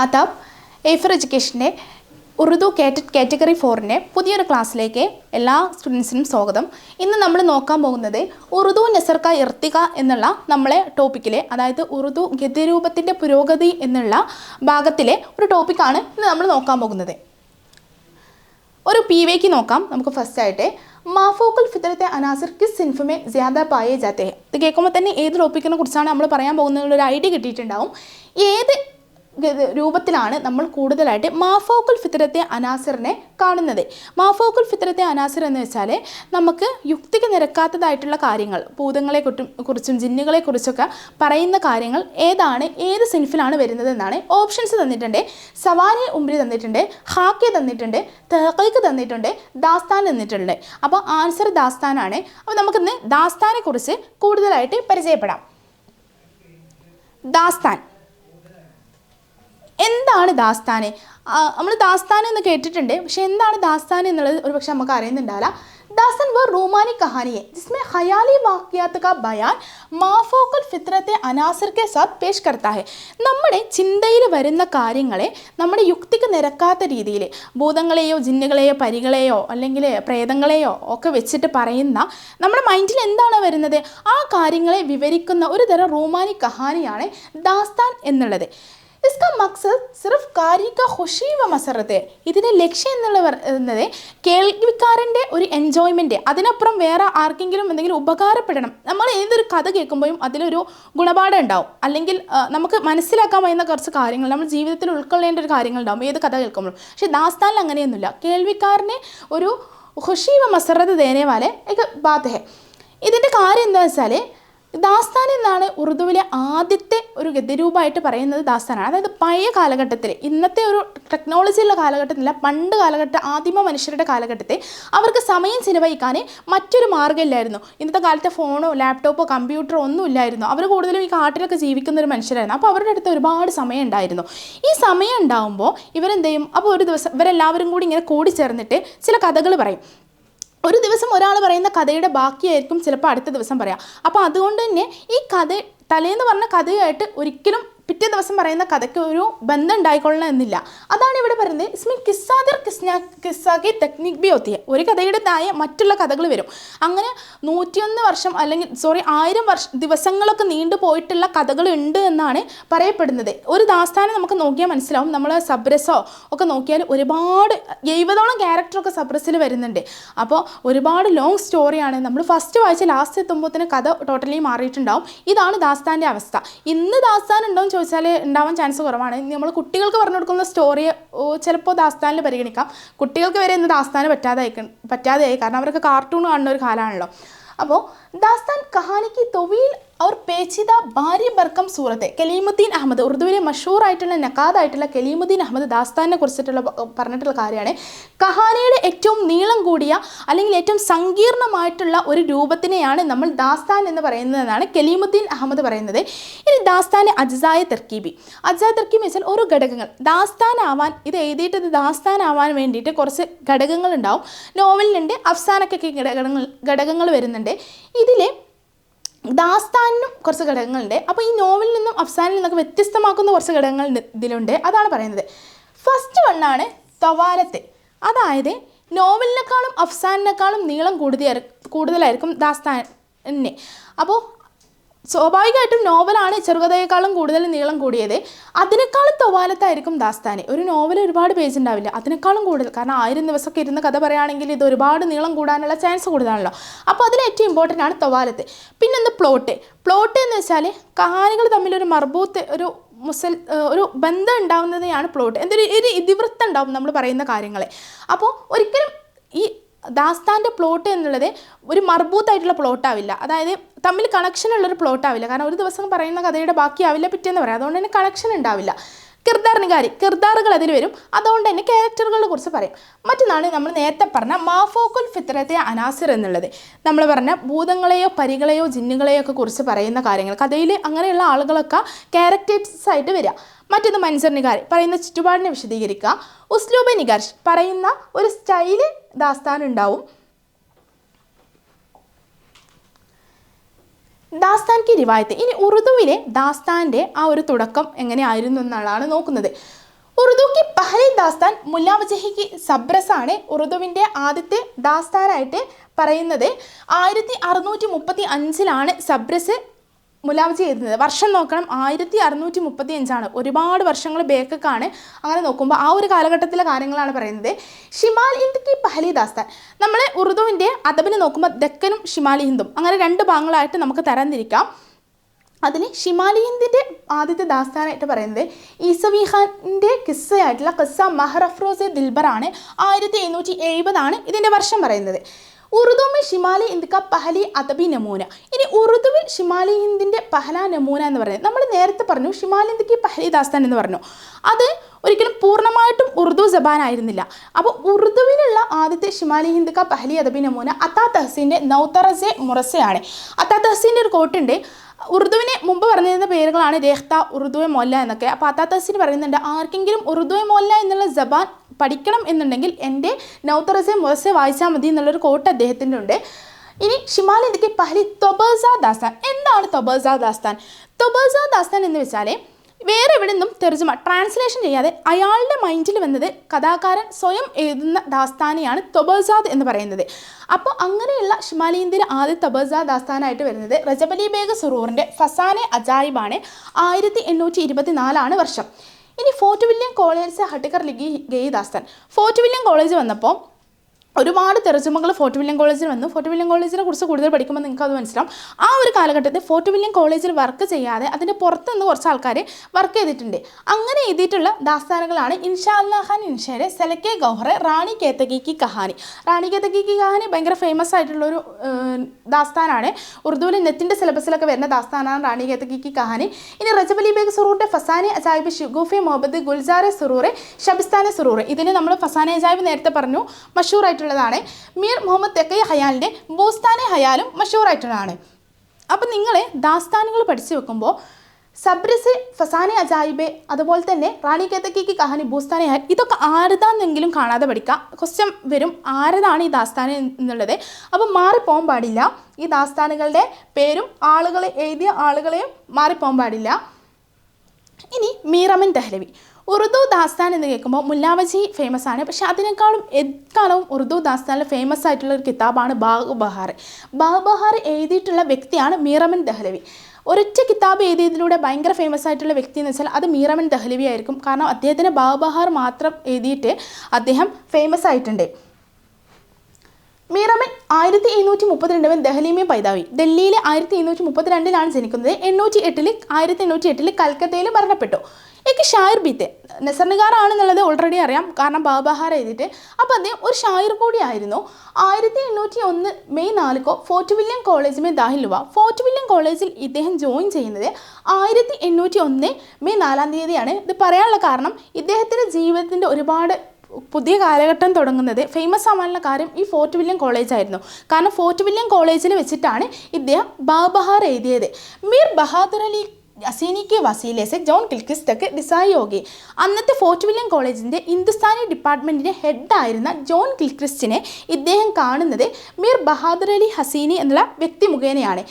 ആദാബ് A four എഡ്യൂക്കേഷന്റെ ഉറുദു കാറ്റ category ഫോറിന്റെ പുതിയൊരു ക്ലാസ്സിലേക്ക് എല്ലാ സ്റ്റുഡൻസിനും സ്വാഗതം. ഇന്ന് നമ്മൾ നോക്കാൻ പോകുന്നത് ഉറുദു നെസർക്ക ഇർത്തിക എന്നുള്ള നമ്മളെ ടോപ്പിക്കിലെ അതായത് ഉറുദു ഗദ്യരൂപത്തിന്റെ പുരോഗതി എന്നുള്ള ഭാഗത്തിലെ ഒരു ടോപ്പിക്കാണ് ഇന്ന് നമ്മൾ നോക്കാൻ പോകുന്നത്. ഒരു പി വേക്ക് നോക്കാം. നമുക്ക് ഫസ്റ്റ് ആയിട്ട് മാഫോക്കൽ ഫിത്രത്തെ അനാസർ കിസ് സിൻഫുമെ ജ്യാദ പായേ ജാത്തേ ഇത് കേൾക്കുമ്പോൾ തന്നെ ഏത് ടോപ്പിക്കിനെ കുറിച്ചാണ് നമ്മൾ പറയാൻ പോകുന്നതിനുള്ളൊരു ഐഡിയ കിട്ടിയിട്ടുണ്ടാവും. ഏത് രൂപത്തിലാണ് നമ്മൾ കൂടുതലായിട്ട് മാഫോക്കുൽ ഫിത്രത്തെ അനാസറിനെ കാണുന്നത്. മാഫോക്കുൽ ഫിത്രത്തെ അനാസർ എന്ന് വെച്ചാൽ നമുക്ക് യുക്തിക്ക് നിരക്കാത്തതായിട്ടുള്ള കാര്യങ്ങൾ ഭൂതങ്ങളെ കുറിച്ചും ജിന്നുകളെ കുറിച്ചൊക്കെ പറയുന്ന കാര്യങ്ങൾ ഏതാണ് ഏത് സിൻഫിലാണ് വരുന്നത് എന്നാണ് ഓപ്ഷൻസ് തന്നിട്ടുണ്ട്. സവാനെ ഉംരി തന്നിട്ടുണ്ട് ഹാക്കി തന്നിട്ടുണ്ട് തേക്കൈക്ക് തന്നിട്ടുണ്ട് ദാസ്താൻ തന്നിട്ടുണ്ട്. അപ്പോൾ ആൻസർ ദാസ്താനാണ്. അപ്പോൾ നമുക്കിന്ന് ദാസ്താനെ കുറിച്ച് കൂടുതലായിട്ട് പരിചയപ്പെടാം. ദാസ്താൻ. എന്താണ് ദാസ്താനെ? നമ്മൾ ദാസ്താനെ എന്ന് കേട്ടിട്ടുണ്ട്. പക്ഷേ എന്താണ് ദാസ്താൻ എന്നുള്ളത് ഒരു പക്ഷേ നമുക്ക് അറിയുന്നുണ്ടാവില്ല. ദാസൻ വർ റൂമാനി കഹാനിയെ. ജിസ്മെ ഹയാലി വാക്യാത്ത കാ ബയാൻ മാഫോക്കൽ ഫിത്രത്തെ അനാസർക്കെ കെ പേഷ് കർത്താഹെ. നമ്മുടെ ചിന്തയിൽ വരുന്ന കാര്യങ്ങളെ നമ്മുടെ യുക്തിക്ക് നിരക്കാത്ത രീതിയിൽ ഭൂതങ്ങളെയോ ജിന്നുകളെയോ പരികളെയോ അല്ലെങ്കിൽ പ്രേതങ്ങളെയോ ഒക്കെ വെച്ചിട്ട് പറയുന്ന നമ്മുടെ മൈൻഡിൽ എന്താണ് വരുന്നത്? ആ കാര്യങ്ങളെ വിവരിക്കുന്ന ഒരു തരം റൂമാനി കഹാനിയാണ് ദാസ്താൻ എന്നുള്ളത്. ഇസ്ക മക്സദ് സിർഫ് കാരിക ഖുഷി വ മസറത്ത് ഇതിൻ്റെ ലക്ഷ്യം എന്നുള്ള പറയുന്നത് കേൾവിക്കാരൻ്റെ ഒരു എൻജോയ്മെൻറ്റ് അതിനപ്പുറം വേറെ ആർക്കെങ്കിലും എന്തെങ്കിലും ഉപകാരപ്പെടണം നമ്മൾ ഏതൊരു കഥ കേൾക്കുമ്പോഴും അതിലൊരു ഗുണപാഠം ഉണ്ടാവും അല്ലെങ്കിൽ ആ, നമുക്ക് മനസ്സിലാക്കാൻ കഴിയുന്ന കുറച്ച് കാര്യങ്ങൾ നമ്മൾ ജീവിതത്തിൽ ഉൾക്കൊള്ളേണ്ട ഒരു കാര്യങ്ങളുണ്ടാവും ഏത് കഥ കേൾക്കുമ്പോഴും പക്ഷേ ദാസ്താനിൽ അങ്ങനെയൊന്നുമില്ല കേൾവിക്കാരനെ ഒരു ഖുഷി വ മസറത്ത് ദേനെ വാലെ एक बात है ഇതിൻ്റെ കാര്യം എന്താ വെച്ചാൽ ദാസ്താൻ എന്നാണ് ഉറുദുവിലെ ആദ്യത്തെ ഒരു ഗദ്യരൂപമായിട്ട് പറയുന്നത് ദാസ്താനാണ്. അതായത് പഴയ കാലഘട്ടത്തിൽ ഇന്നത്തെ ഒരു ടെക്നോളജിയുള്ള കാലഘട്ടത്തിലല്ല പണ്ട് കാലഘട്ട ആദിമ മനുഷ്യരുടെ കാലഘട്ടത്തെ അവർക്ക് സമയം ചിലവഴിക്കാൻ മറ്റൊരു മാർഗമില്ലായിരുന്നു. ഇന്നത്തെ കാലത്തെ ഫോണോ ലാപ്ടോപ്പോ കമ്പ്യൂട്ടറോ ഒന്നും ഇല്ലായിരുന്നു. അവർ കൂടുതലും ഈ കാട്ടിലൊക്കെ ജീവിക്കുന്ന ഒരു മനുഷ്യരായിരുന്നു. അപ്പോൾ അവരുടെ അടുത്ത് ഒരുപാട് സമയം ഉണ്ടായിരുന്നു. ഈ സമയം ഉണ്ടാകുമ്പോൾ ഇവരെന്ത് ചെയ്യും അപ്പോൾ ഒരു ദിവസം ഇവരെല്ലാവരും കൂടി ഇങ്ങനെ കൂടി ചേർന്നിട്ട് ചില കഥകൾ പറയും. ഒരു ദിവസം ഒരാൾ പറയുന്ന കഥയുടെ ബാക്കിയായിരിക്കും ചിലപ്പോൾ അടുത്ത ദിവസം പറയാം. അപ്പോൾ അതുകൊണ്ട് തന്നെ ഈ കഥ തലേന്ന് പറഞ്ഞ കഥയായിട്ട് ഒരിക്കലും പിറ്റേ ദിവസം പറയുന്ന കഥയ്ക്ക് ഒരു ബന്ധം ഉണ്ടായിക്കൊള്ളണം എന്നില്ല. അതാണ് ഇവിടെ പറയുന്നത്. ഇസ്മിൻ കിസ്സാദർ കിസ്നാ കിസ്സാക്കി ടെക്നിക് ബി ഒത്തിയ ഒരു കഥയുടെ കഥയുടേതായ മറ്റുള്ള കഥകൾ വരും. അങ്ങനെ നൂറ്റിയൊന്ന് വർഷം അല്ലെങ്കിൽ സോറി ആയിരം വർഷ ദിവസങ്ങളൊക്കെ നീണ്ടു പോയിട്ടുള്ള കഥകൾ ഉണ്ട് എന്നാണ് പറയപ്പെടുന്നത്. ഒരു ദാസ്ഥാനം നമുക്ക് നോക്കിയാൽ മനസ്സിലാവും. നമ്മൾ സബ്രസോ ഒക്കെ നോക്കിയാൽ ഒരുപാട് എഴുപതോളം ക്യാരക്ടറൊക്കെ സബ്രസിൽ വരുന്നുണ്ട്. അപ്പോൾ ഒരുപാട് ലോങ് സ്റ്റോറിയാണ് നമ്മൾ ഫസ്റ്റ് വായിച്ച ലാസ്റ്റ് എത്തുമ്പോൾ തന്നെ കഥ ടോട്ടലി മാറിയിട്ടുണ്ടാവും. ഇതാണ് ദാസ്ഥാന്റെ അവസ്ഥ. ഇന്ന് ദാസ്ഥാൻ ഉണ്ടോ എന്ന് ചോദിച്ചാൽ ഉണ്ടാവാൻ ചാൻസ് കുറവാണ്. നമ്മൾ കുട്ടികൾക്ക് പറഞ്ഞു കൊടുക്കുന്ന സ്റ്റോറി ചിലപ്പോൾ ദാസ്ഥാനിൽ പരിഗണിക്കാം. കുട്ടികൾക്ക് വരെ ഇന്ന് ദാസ്ഥാന് പറ്റാതായി പറ്റാതെയായി. കാരണം അവർക്ക് കാർട്ടൂൺ കാണുന്ന ഒരു കാലമാണല്ലോ. അപ്പോൾ ദാസ്ഥാൻ കഹാനിക്ക് തൊവീൽ और പേച്ചിത ഭാര്യ ബർക്കം സൂറത്തെ കലീമുദ്ദീൻ അഹമ്മദ് ഉറുദുവിലെ മഷൂറായിട്ടുള്ള നക്കാദായിട്ടുള്ള കലീമുദ്ദീൻ അഹമ്മദ് ദാസ്താനെ കുറിച്ചിട്ടുള്ള പറഞ്ഞിട്ടുള്ള കാര്യമാണ്. കഹാനയുടെ ഏറ്റവും നീളം കൂടിയ അല്ലെങ്കിൽ ഏറ്റവും സങ്കീർണമായിട്ടുള്ള ഒരു രൂപത്തിനെയാണ് നമ്മൾ ദാസ്താൻ എന്ന് പറയുന്നതെന്നാണ് കലീമുദ്ദീൻ അഹമ്മദ് പറയുന്നത്. ഇനി ദാസ്താന് അജ്സായ തെർക്കീബി. അജ്സായ തെർക്കീബി വെച്ചാൽ ഓരോ ഘടകങ്ങൾ. ദാസ്താനാവാൻ ഇത് എഴുതിയിട്ട് ഇത് ദാസ്താനാവാൻ വേണ്ടിയിട്ട് കുറച്ച് ഘടകങ്ങളുണ്ടാവും. നോവലിനുണ്ട് അഫ്സാനക്കൊക്കെ ഘടകങ്ങൾ ഘടകങ്ങൾ വരുന്നുണ്ട്. ഇതിലെ ദാസ്താനിനും കുറച്ച് ഘടകങ്ങളുണ്ട്. അപ്പോൾ ഈ നോവലിൽ നിന്നും അഫ്സാനിൽ നിന്നൊക്കെ വ്യത്യസ്തമാക്കുന്ന കുറച്ച് ഘടകങ്ങൾ ഇതിലുണ്ട്. അതാണ് പറയുന്നത്. ഫസ്റ്റ് വണ്ണാണ് തവാലത്ത്. അതായത് നോവലിനേക്കാളും അഫ്സാനിനേക്കാളും നീളം കൂടുതൽ കൂടുതലായിരിക്കും ദാസ്താനെ അപ്പോൾ സ്വാഭാവികമായിട്ടും നോവലാണ് ചെറുകഥയേക്കാളും കൂടുതൽ നീളം കൂടിയത്. അതിനേക്കാളും തൊവാലത്തായിരിക്കും ദാസ്താന്. ഒരു നോവൽ ഒരുപാട് പേജ് ഉണ്ടാവില്ല. അതിനേക്കാളും കൂടുതൽ. കാരണം ആയിരം ദിവസമൊക്കെ ഇരുന്ന് കഥ പറയുകയാണെങ്കിൽ ഇത് ഒരുപാട് നീളം കൂടാനുള്ള ചാൻസ് കൂടുതലാണല്ലോ. അപ്പോൾ അതിൽ ഏറ്റവും ഇമ്പോർട്ടന്റ് ആണ് തൊവാലത്ത്. പിന്നൊന്ന് പ്ലോട്ട്. പ്ലോട്ട് എന്ന് വെച്ചാൽ കഹാനികൾ തമ്മിലൊരു മർബൂത്ത് ഒരു മുസൽ ഒരു ബന്ധം ഉണ്ടാവുന്നതാണ് പ്ലോട്ട്. എന്തൊരു ഒരു ഇതിവൃത്തം ഉണ്ടാവും നമ്മൾ പറയുന്ന കാര്യങ്ങളെ അപ്പോൾ ഒരിക്കലും ഈ ദാസ്താന്റെ പ്ലോട്ട് എന്നുള്ളത് ഒരു മർബൂത്തായിട്ടുള്ള പ്ലോട്ടാവില്ല അതായത് തമ്മിൽ കണക്ഷൻ ഉള്ളൊരു പ്ലോട്ടാവില്ല കാരണം ഒരു ദിവസം പറയുന്ന കഥയുടെ ബാക്കിയാവില്ല പിറ്റേന്ന് പറയാം. അതുകൊണ്ട് തന്നെ കണക്ഷൻ ഉണ്ടാവില്ല. കിർദാർ നികാരി കിർദാറുകൾ അതിൽ വരും. അതുകൊണ്ട് തന്നെ ക്യാരക്ടറുകളെ കുറിച്ച് പറയും. മറ്റൊന്നാണ് നമ്മൾ നേരത്തെ പറഞ്ഞ മാഫോക്കുൽ ഫിത്രത്തെ അനാസിർ എന്നുള്ളത്. നമ്മൾ പറഞ്ഞ ഭൂതങ്ങളെയോ പരികളെയോ ജിന്നുകളെയോ ഒക്കെ കുറിച്ച് പറയുന്ന കാര്യങ്ങൾ. കഥയിൽ അങ്ങനെയുള്ള ആളുകളൊക്കെ ക്യാരക്ടേഴ്സ് ആയിട്ട് വരിക. മറ്റൊന്ന് മൻസർ നികാരി പറയുന്ന ചുറ്റുപാടിനെ വിശദീകരിക്കുക. ഉസ്ലൂബ നികാർഷ് പറയുന്ന ഒരു സ്റ്റൈൽ ദാസ്താൻ ദാസ്താൻ കി റിവായത്ത്. ഇനി ഉറുദുവിലെ ദാസ്താന്റെ ആ ഒരു തുടക്കം എങ്ങനെയായിരുന്നു എന്നുള്ളതാണ് നോക്കുന്നത്. ഉറുദുക്ക് പഹലി ദാസ്താൻ മുല്ലാവജഹിക്ക് സബ്രസാണ് ഉറുദുവിന്റെ ആദ്യത്തെ ദാസ്താനായിട്ട് പറയുന്നത്. ആയിരത്തി അറുന്നൂറ്റി മുപ്പത്തി അഞ്ചിലാണ് സബ്രസ് മുലാവജി എഴുതുന്നത്. വർഷം നോക്കണം ആയിരത്തി അറുന്നൂറ്റി മുപ്പത്തി അഞ്ചാണ് ഒരുപാട് വർഷങ്ങൾ ബേക്കൊക്കെയാണ് അങ്ങനെ നോക്കുമ്പോൾ ആ ഒരു കാലഘട്ടത്തിലെ കാര്യങ്ങളാണ് പറയുന്നത്. ഷിമാൽ ഹിന്ദ് കി പഹലി ദാസ്താൻ നമ്മൾ ഉറുദുവിന്റെ അദബിനെ നോക്കുമ്പോൾ ദക്കനും ഷിമാലി ഹിന്ദും. അങ്ങനെ രണ്ട് ഭാഗങ്ങളായിട്ട് നമുക്ക് തരംതിരിക്കാം. അതിൽ ഷിമാലി ഹിന്ദിന്റെ ആദ്യത്തെ ദാസ്താനായിട്ട് പറയുന്നത് ഈസവി ഖാന്റെ കിസ്സയായിട്ടുള്ള കിസ്സ മഹറഫ്രോസെ ദിൽബറാണ്. ആയിരത്തി എഴുന്നൂറ്റി എഴുപതാണ് ഇതിന്റെ വർഷം പറയുന്നത്. ഉറുദു മെ ഷിമാലി ഹിന്ദ് ക പഹലി അതബി നമൂന. ഇനി ഉറുദുവിൽ ഷിമാലി ഹിന്ദിന്റെ പഹല നമൂന എന്ന് പറയുന്നത് നമ്മൾ നേരത്തെ പറഞ്ഞു ഷിമാലി ഹിന്ദിക്ക് പഹലി ദാസ്താൻ എന്ന് പറഞ്ഞു. അത് ഒരിക്കലും പൂർണമായിട്ടും ഉറുദു ആയിരുന്നില്ല അപ്പോൾ ഉറുദുവിലുള്ള ആദ്യത്തെ ഷിമാലി ഹിന്ദുക്ക പഹലി അദബി നമൂന അത്താ തഹസീന്റെ നൗത്തറസെ മുറസയാണ് അത്താ തഹസീന്റെ ഒരു കോട്ടുണ്ട് ഉറുദുവിനെ മുമ്പ് പറഞ്ഞിരുന്ന പേരുകളാണ് രേഖ്ത ഉറുദുവെ മൊല്ല എന്നൊക്കെ. അപ്പോൾ അത്താ തഹസീൻ പറയുന്നുണ്ട് ആർക്കെങ്കിലും ഉറുദുവെ മൊല്ല എന്നുള്ള ജബാൻ പഠിക്കണം എന്നുണ്ടെങ്കിൽ എന്റെ നൗത്തറസെ മുറസെ വായിച്ചാൽ മതി എന്നുള്ളൊരു കോട്ട് അദ്ദേഹത്തിന്റെ ഉണ്ട് ഇനി ഷിമാൽ പഹലി തൊബേസ ദാസ്താൻ. എന്താണ് തൊബേസ ദാസ്താൻ? തൊബേസ ദാസ്താൻ എന്ന് വെച്ചാൽ വേറെ എവിടെ നിന്നും തെർജുമ ട്രാൻസ്ലേഷൻ ചെയ്യാതെ അയാളുടെ മൈൻഡിൽ വന്നത് കഥാകാരൻ സ്വയം എഴുതുന്ന ദാസ്താനെയാണ് തൊബേസാദ് എന്ന് പറയുന്നത്. അപ്പോൾ അങ്ങനെയുള്ള ഷിമാലി ഇന്ത്യയിലെ ആദ്യ തൊബേസാദ് ദാസ്താനായിട്ട് വരുന്നത് റജബലി ബേഗ് സുറൂറിന്റെ ഫസാനെ അജായിബാണ്. ആയിരത്തി എണ്ണൂറ്റി ഇരുപത്തി നാലാണ് വർഷം. ഇനി ഫോർട്ട് വില്യം കോളേജ് ഹട്ടിക്കർ ലിഗി ഗെയ്ദാസ്തൻ ഫോർട്ട് വില്യം കോളേജ് വന്നപ്പോൾ ഒരുപാട് തെരച്ചുമകൾ ഫോർട്ട് വില്യം കോളേജിൽ വന്നു. ഫോർട്ട് വില്യം കോളേജിനെ കുറിച്ച് കൂടുതൽ പഠിക്കുമ്പോൾ നിങ്ങൾക്ക് അത് മനസ്സിലാവും. ആ ഒരു കാലഘട്ടത്തിൽ ഫോർട്ട് വില്യം കോളേജിൽ വർക്ക് ചെയ്യാതെ അതിന്റെ പുറത്ത് നിന്ന് കുറച്ച് ആൾക്കാർ വർക്ക് ചെയ്തിട്ടുണ്ട്. അങ്ങനെ എഴുതിയിട്ടുള്ള ദാസ്ഥാനങ്ങളാണ് ഇൻഷാ അല്ലാഹാൻ ഇൻഷയുടെ സെലക്കെ ഗൗഹറെ റാണി കേത്തകി കി കഹാനി. റാണി കേത്തകി കി കഹാനി ഭയങ്കര ഫേമസ് ആയിട്ടുള്ളൊരു ദാസ്ഥാനാണ്. ഉറുദുവിലെ നെറ്റിന്റെ സിലബസിലൊക്കെ വരുന്ന ദാസ്ഥാനാണ് റാണി കേത്തകി കി കഹാനി. ഇനി റജബലി ബേഗ് സുറൂറിന്റെ ഫസാനെ അജായിബ് ഷിഗൂഫെ മുഹമ്മദ് ഗുൽസാറെ സുറൂറെ ഷബിസ്ഥാനെ സുറൂറെ. ഇതിന് നമ്മൾ ഫസാനെ അജായിബ് നേരത്തെ പറഞ്ഞു. മഷൂർ ആയിട്ടുള്ളതാണ്. മീർ മുഹമ്മദ് തെക്കൈ ഹയാലിന്റെ ബോസ്താനെ ഹയാലും മഷൂറായിട്ടുള്ളതാണ്. അപ്പം നിങ്ങൾ ദാസ്ഥാനുകൾ പഠിച്ചു വെക്കുമ്പോൾ സബ്രസ് ഫസാനെ അജായിബെ അതുപോലെ തന്നെ റാണി കേത്തക്കിക്ക് കഹാനി ബൂസ്താനെ ഹയാൽ ഇതൊക്കെ ആരതാന്നെങ്കിലും കാണാതെ പഠിക്കുക ക്വസ്റ്റ്യൻ വരും ആരതാണ് ഈ ദാസ്ഥാന എന്നുള്ളത്. അപ്പം മാറിപ്പോകാൻ പാടില്ല. ഈ ദാസ്ഥാനുകളുടെ പേരും ആളുകളെ എഴുതിയ ആളുകളെയും മാറിപ്പോകാൻ പാടില്ല. ഇനി മീറമൻ ദഹ്ലവി. ഉറുദു ദാസ്താൻ എന്ന് കേൾക്കുമ്പോൾ മുല്ലാവജി ഫേമസ് ആണ്. പക്ഷെ അതിനേക്കാളും എക്കാലവും ഉറുദു ദാസ്താനിൽ ഫേമസ് ആയിട്ടുള്ള ഒരു കിതാബാണ് ബാഗ് ബഹാർ. ബാഗ് ബഹാർ എഴുതിയിട്ടുള്ള വ്യക്തിയാണ് മീറമൻ ദഹ്ലവി. ഒരൊറ്റ കിതാബ് എഴുതിയതിലൂടെ ഭയങ്കര ഫേമസ് ആയിട്ടുള്ള വ്യക്തി എന്ന് വെച്ചാൽ അത് മീറമൻ ദഹ്ലവി ആയിരിക്കും. കാരണം അദ്ദേഹത്തിന് ബാഗ് ബഹാർ മാത്രം എഴുതിയിട്ട് അദ്ദേഹം ഫേമസ് ആയിട്ടുണ്ട്. മീറമൻ ആയിരത്തി എഴുന്നൂറ്റി മുപ്പത്തിരണ്ടിൽ ദഹ്ലിമേ പൈതാവി. ഡൽഹിയിലെ ആയിരത്തി എഴുന്നൂറ്റി മുപ്പത്തിരണ്ടിലാണ് ജനിക്കുന്നത്. എണ്ണൂറ്റി എട്ടിൽ ആയിരത്തി എണ്ണൂറ്റി എട്ടിൽ കൽക്കത്തയിൽ മരണപ്പെട്ടു. എനിക്ക് ഷായർ ബീത്തെ. ആണെന്നുള്ളത് ഓൾറെഡി അറിയാം. കാരണം ബാബാഹാർ എഴുതിയിട്ട്. അപ്പോൾ അദ്ദേഹം ഒരു ഷായർ കൂടിയായിരുന്നു ആയിരത്തി എണ്ണൂറ്റി ഒന്ന് മെയ് നാലുക്കോ ഫോർട്ട് വില്യം കോളേജ് മേ ദാഹിലുവ. ഫോർട്ട് വില്യം കോളേജിൽ ഇദ്ദേഹം ജോയിൻ ചെയ്യുന്നത് ആയിരത്തി എണ്ണൂറ്റി ഒന്ന് മെയ് നാലാം തീയതിയാണ്. ഇത് പറയാനുള്ള കാരണം ഇദ്ദേഹത്തിന്റെ ജീവിതത്തിന്റെ ഒരുപാട് പുതിയ കാലഘട്ടം തുടങ്ങുന്നത് ഫേമസ് ആവാനുള്ള കാര്യം ഈ ഫോർട്ട് വില്യം കോളേജ് ആയിരുന്നു. കാരണം ഫോർട്ട് വില്യം കോളേജിൽ വെച്ചിട്ടാണ് ഇദ്ദേഹം ബാബഹാർ എഴുതിയത്. മീർ ബഹാദുർ അലി അസീനി കെ ജോൺ കിൽക്കിസ് തക്ക് ഡിസായി യോഗി അന്നത്തെ ഫോർട്ട് വില്യം കോളേജിന്റെ ഹിന്ദുസ്ഥാനി ഡിപ്പാർട്ട്മെന്റിന്റെ ഹെഡായിരുന്ന ജോൺ കിൽക്രിസ്റ്റിനെ ഇദ്ദേഹം കാണുന്നത് മീർ ബഹാദുർ അലി ഹസീനി എന്നുള്ള വ്യക്തി മുഖേനയാണ്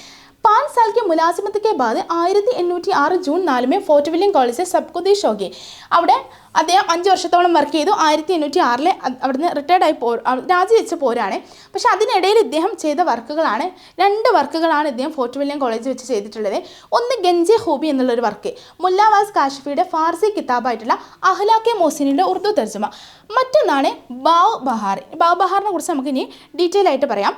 പാഞ്ച് साल की मुलाजिमत के बाद ആയിരത്തി എണ്ണൂറ്റി ആറ് ജൂൺ നാലുമേ ഫോർട്ട് വില്യം കോളേജ് സബ്കുദീഷ് ഹോഗി അവിടെ അദ്ദേഹം അഞ്ച് വർഷത്തോളം വർക്ക് ചെയ്തു ആയിരത്തി എണ്ണൂറ്റി ആറിൽ അവിടുന്ന് റിട്ടയർഡ് ആയി പോ അവ- രാജിവെച്ച് പോരാണ് പക്ഷെ അതിനിടയിൽ ഇദ്ദേഹം ചെയ്ത വർക്കുകളാണ് രണ്ട് വർക്കുകളാണ് ഇദ്ദേഹം ഫോർട്ട് വില്യം കോളേജ് വെച്ച് ചെയ്തിട്ടുള്ളത് ഒന്ന് ഗഞ്ചെ ഹൂബി എന്നുള്ളൊരു വർക്ക് മുല്ലാവാസ് കാഷിഫിയുടെ ഫാർസി കിതാബായിട്ടുള്ള അഹ്ലാക്കെ മോസിനിയുടെ ഉറുദു തർജ്ജമ മറ്റൊന്നാണ് ബാവ് ബഹാർ ബാവ് ബഹാറിനെ കുറിച്ച് നമുക്ക് ഇനി ഡീറ്റെയിൽ ആയിട്ട് പറയാം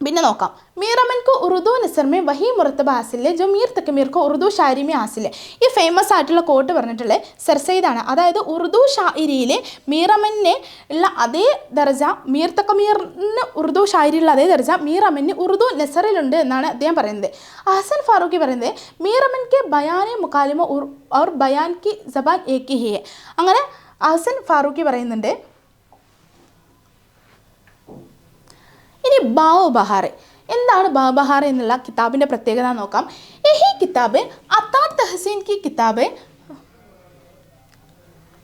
പിന്നെ നോക്കാം. മീറമൻകു ഉറുദു നിസർമേ വഹി മുറത്തബ ആസിലെ ജോ മീർ തക്കമീർക്കു ഉറുദു ഷാരിമി ആസിലെ ഈ ഫേമസ് ആയിട്ടുള്ള കോട്ട് പറഞ്ഞിട്ടുള്ളത് സർസൈദാണ് അതായത് ഉറുദു ഷാരിയിലെ മീറമനെ ഉള്ള അതേ ദർജ മീർ തക്കമീറിന് ഉറുദു ഷാരിയിലുള്ള അതേ ദർജ മീറമന് ഉറുദു നെസറിലുണ്ട് എന്നാണ് അദ്ദേഹം പറയുന്നത്. അഹസൻ ഫാറൂഖി പറയുന്നത് മീറമൻ ബയാനെ മുക്കാലിമോ ഉർ ഔർ ബയാൻ കി ജബാൻ ഏക്കി ഹിയെ. അങ്ങനെ അഹസൻ ഫാറൂഖി പറയുന്നുണ്ട് ഇനി ബാവ് എന്താണ് ബാബുബഹാർ എന്നുള്ള കിതാബിന്റെ പ്രത്യേകത നോക്കാം. ഈ കിതാബ് അത്താർ തഹസീൻ കി കിതാബ്.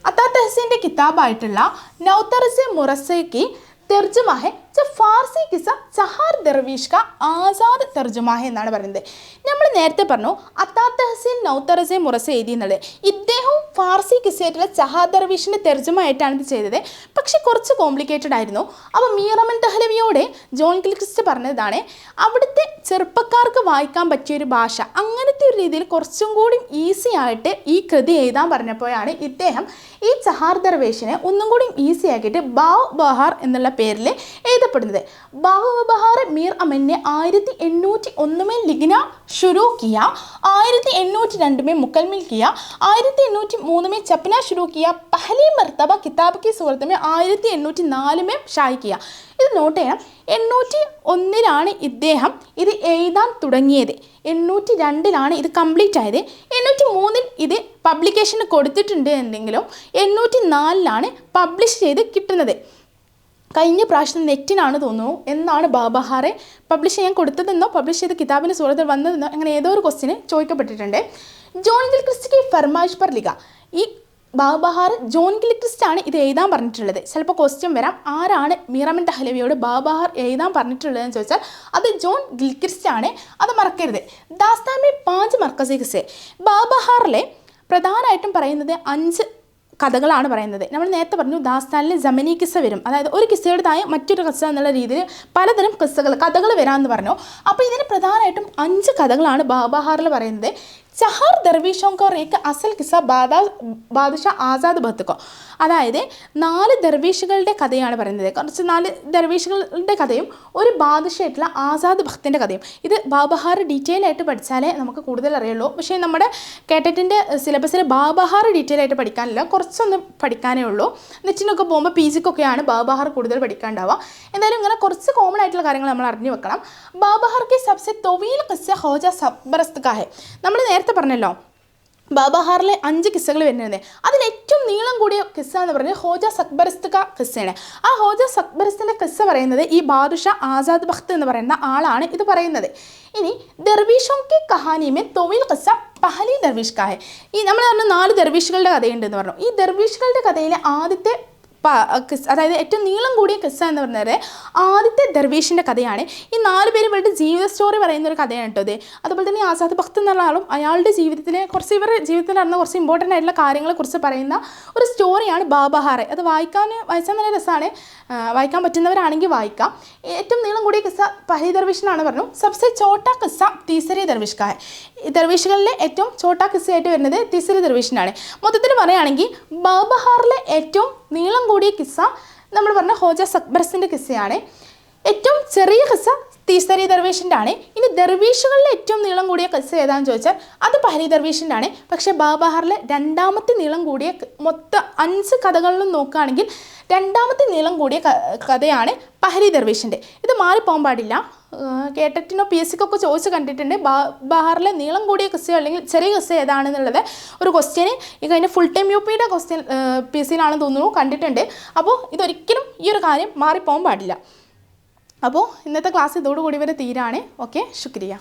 അത്താർ തഹസീന്റെ കിതാബായിട്ടുള്ള നൗത്തർസെ മുറസയ്ക്ക് തെർജുമ जो ഫാർസി കിസ ചഹാർ ദർവീഷ് ക ആസാദ് തർജുമാഹ എന്നാണ് പറയുന്നത്. നമ്മൾ നേരത്തെ പറഞ്ഞു അത്താ തഹസീൻ നൗത്തറസെ മുറസ എഴുതി എന്നുള്ളത് ഇദ്ദേഹവും ഫാർസി കിസയായിട്ടുള്ള ചഹാർ ദർവീഷിന്റെ തെർജുമായിട്ടാണ് ഇത് ചെയ്തത്. പക്ഷെ കുറച്ച് കോംപ്ലിക്കേറ്റഡ് ആയിരുന്നു. അപ്പോൾ മീറമൻ തഹലവിയോട് ജോൺ ക്ലിക്രിസ്റ്റ് പറഞ്ഞതാണ് അവിടുത്തെ ചെറുപ്പക്കാർക്ക് വായിക്കാൻ പറ്റിയ ഒരു ഭാഷ അങ്ങനത്തെ ഒരു രീതിയിൽ കുറച്ചും കൂടി ഈസി ആയിട്ട് ഈ കൃതി എഴുതാൻ പറഞ്ഞപ്പോഴാണ് ഇദ്ദേഹം ഈ ചഹാർ ദർവേഷിനെ ഒന്നും കൂടി ഈസി ആക്കിയിട്ട് ബാവ് ബഹാർ എന്നുള്ള പേരിൽ എഴുതപ്പെടുന്നത് ബാഹുബഹാർ മീർ അമനെ ആയിരത്തി എണ്ണൂറ്റി ഒന്നുമേ ലിഖിന ഷുരൂ കിയ ആയിരത്തി എണ്ണൂറ്റി രണ്ടുമേ മുക്കൽമിൽ കിയ ആയിരത്തി എണ്ണൂറ്റി മൂന്നുമേ ചപ്ന ഷുരൂ കിയ പഹലി മർത്തബ കിതാബ് കി സുഹൃത്തുമേ ആയിരത്തി എണ്ണൂറ്റി നാലുമേ ഷായ് കിയ. ഇത് നോട്ട് ചെയ്യണം എണ്ണൂറ്റി ഒന്നിലാണ് ഇദ്ദേഹം ഇത് എഴുതാൻ തുടങ്ങിയത്. എണ്ണൂറ്റി രണ്ടിലാണ് ഇത് കംപ്ലീറ്റ് ആയത്. എണ്ണൂറ്റി മൂന്നിൽ ഇത് പബ്ലിക്കേഷന് കൊടുത്തിട്ടുണ്ട് എന്തെങ്കിലും എണ്ണൂറ്റി നാലിലാണ് പബ്ലിഷ് ചെയ്ത് കിട്ടുന്നത്. കഴിഞ്ഞ പ്രാവശ്യം നെറ്റിനാണ് തോന്നുന്നു. എന്നാണ് ബാബഹാറെ പബ്ലിഷ് ചെയ്യാൻ കൊടുത്തതെന്നോ പബ്ലിഷ് ചെയ്ത കിതാബിന് സൂറത്തിൽ വന്നതെന്നോ അങ്ങനെ ഏതോ ഒരു ക്വസ്റ്റിന് ചോദിക്കപ്പെട്ടിട്ടുണ്ട്. ജോൺ ഗിൽ ക്രിസ്റ്റിക്ക് ഫർമാഷ് പർ ലിഗ ഈ ബാബഹാർ ജോൺ ഗിൽ ക്രിസ്റ്റ് ആണ് ഇത് എഴുതാൻ പറഞ്ഞിട്ടുള്ളത്. ചിലപ്പോൾ ക്വസ്റ്റ്യൻ വരാം. ആരാണ് മീറമൻ ദഹ്ലവിയോട് ബാബഹാർ എഴുതാൻ പറഞ്ഞിട്ടുള്ളതെന്ന് ചോദിച്ചാൽ അത് ജോൺ ഗിൽക്രിസ്റ്റ് ആണ്. അത് മറക്കരുത്. ദാസ്താമി പാഞ്ച് മർക്കസിക്സ് ബാബഹാറിലെ പ്രധാനമായിട്ടും പറയുന്നത് അഞ്ച് കഥകളാണ് പറയുന്നത്. നമ്മൾ നേരത്തെ പറഞ്ഞു ദാസ്താനിൽ ജമനി കിസ്സ വരും. അതായത് ഒരു കിസ്സയുടേതായ മറ്റൊരു കിസ്സ എന്നുള്ള രീതിയിൽ പലതരം കിസ്സകൾ കഥകൾ വരാമെന്ന് പറഞ്ഞു. അപ്പോൾ ഇതിന് പ്രധാനമായിട്ടും അഞ്ച് കഥകളാണ് ബാബാഹാറിൽ പറയുന്നത്. ചഹാർ ദർവീഷോങ്കോർ ഏക്ക് അസൽ കിസ ബാദാ ബാദുഷ ആസാദ് ബത്തുക്കോ അതായത് നാല് ദർവീഷുകളുടെ കഥയാണ് പറയുന്നത്. കുറച്ച് നാല് ദർവീഷുകളുടെ കഥയും ഒരു ബാദുഷയായിട്ടുള്ള ആസാദ് ഭക്തന്റെ കഥയും. ഇത് ബാബഹാർ ഡീറ്റെയിൽ ആയിട്ട് പഠിച്ചാലേ നമുക്ക് കൂടുതൽ അറിയുള്ളൂ. പക്ഷേ നമ്മുടെ കേട്ടറ്റിന്റെ സിലബസിൽ ബാബഹാർ ഡീറ്റെയിൽ ആയിട്ട് പഠിക്കാനില്ല. കുറച്ചൊന്ന് പഠിക്കാനേ ഉള്ളൂ. നെറ്റിനൊക്കെ പോകുമ്പോൾ പി ജിക്കൊക്കെയാണ് ബാബഹാർ കൂടുതൽ പഠിക്കാണ്ടാവുക. എന്തായാലും ഇങ്ങനെ കുറച്ച് കോമൺ ആയിട്ടുള്ള കാര്യങ്ങൾ നമ്മൾ അറിഞ്ഞു വെക്കണം. ബാബഹാർക്ക് സബ്സെ തൊവീൽ കിസ്സ ഹോജ സബ്രസ്തുക്കാഹെ നമ്മൾ നേരത്തെ പറഞ്ഞല്ലോ ബാബാഹാറിലെ അഞ്ച് കിസ്സകൾ വരുന്നത് അതിൽ ഏറ്റവും നീളം കൂടിയ കിസ്സ എന്ന് പറഞ്ഞത് ഹോജ സക്ബറിസ്തുക കിസ്സയാണ്. ആ ഹോജ സക്ബറിസ്തിന്റെ കിസ്സ പറയുന്നത് ഈ ബാദുഷ ആസാദ് ഭക്ത് എന്ന് പറയുന്ന ആളാണ് ഇത് പറയുന്നത്. ഇനി ദർവീഷോ കി കഹാനിമേ തൊവിൽ കിസ്സ പഹലി ദർവീഷ് കാഹെ ഈ നമ്മൾ പറഞ്ഞ നാല് ദർവീഷുകളുടെ കഥയുണ്ടെന്ന് പറഞ്ഞു. ഈ ദർവീഷുകളുടെ കഥയിലെ ആദ്യത്തെ അതായത് ഏറ്റവും നീളം കൂടിയ കിസ്സ എന്ന് പറഞ്ഞാൽ ആദ്യത്തെ ദർവീഷിന്റെ കഥയാണ്. ഈ നാല് പേരും ഇവരുടെ ജീവിത സ്റ്റോറി പറയുന്ന ഒരു കഥയാണ് കേട്ടോ ഇത്. അതുപോലെ തന്നെ ആസാദ് ഭക്ത് എന്നുള്ള ആളും അയാളുടെ ജീവിതത്തിലെ കുറച്ച് ഇവരുടെ ജീവിതത്തിൽ നടന്ന കുറച്ച് ഇമ്പോർട്ടന്റ് ആയിട്ടുള്ള കാര്യങ്ങളെ കുറിച്ച് പറയുന്ന ഒരു സ്റ്റോറിയാണ് ബാബഹാറെ അത് വായിക്കാൻ വായിച്ചാൽ നല്ല രസമാണ്. വായിക്കാൻ പറ്റുന്നവരാണെങ്കിൽ വായിക്കാം. ഏറ്റവും നീളം കൂടിയ കിസ്സ പഹി ദർവീഷിനാണ് പറഞ്ഞു. സബ്സെ ചോട്ട കിസ്സ തീസരി ദർവീഷ്കായ ദർവീഷുകളിലെ ഏറ്റവും ചോട്ട കിസ്സയായിട്ട് വരുന്നത് തീസരി ദർവീഷിനാണ്. മൊത്തത്തിൽ പറയുകയാണെങ്കിൽ ബാബഹാറിലെ ഏറ്റവും നീളം കൂടിയ കിസ്സ നമ്മൾ പറഞ്ഞ ഹോജ സക്ബർസിന്റെ കിസ്സയാണ്. ഏറ്റവും ചെറിയ കിസ്സ തീസരി ദർവേഷിന്റെ ആണ്. ഇനി ദർവീഷുകളിലെ ഏറ്റവും നീളം കൂടിയ കിസ്സ ഏതാണെന്ന് ചോദിച്ചാൽ അത് പഹരി ദർവീഷിന്റെ ആണ്. പക്ഷേ ബാബാഹാറിലെ രണ്ടാമത്തെ നീളം കൂടിയ മൊത്തം അഞ്ച് കഥകളിലും നോക്കുകയാണെങ്കിൽ രണ്ടാമത്തെ നീളം കൂടിയ കഥയാണ് പഹരി ദർവേഷിന്റെ ഇത് മാറിപ്പോകാൻ പാടില്ല. കേട്ടറ്റിനോ പി എസ് സിക്കൊക്കെ ചോദിച്ച് കണ്ടിട്ടുണ്ട്. ബഹാറിലെ നീളം കൂടിയ ക്വസ്റ്റ്യൻ അല്ലെങ്കിൽ ചെറിയ ക്വസ്റ്റ്യൻ ഏതാണെന്നുള്ളത് ഒരു ക്വസ്റ്റ്യന് ഈ കഴിഞ്ഞ ഫുൾ ടൈം യു പിയുടെ ക്വസ്റ്റ്യൻ പി എസ് സിയിലാണെന്ന് തോന്നുന്നു കണ്ടിട്ടുണ്ട്. അപ്പോൾ ഇതൊരിക്കലും ഈ ഒരു കാര്യം മാറിപ്പോകാൻ പാടില്ല. അപ്പോൾ ഇന്നത്തെ ക്ലാസ് ഇതോടുകൂടി വരെ തീരാണ്. ഓക്കെ ശുക്രിയ.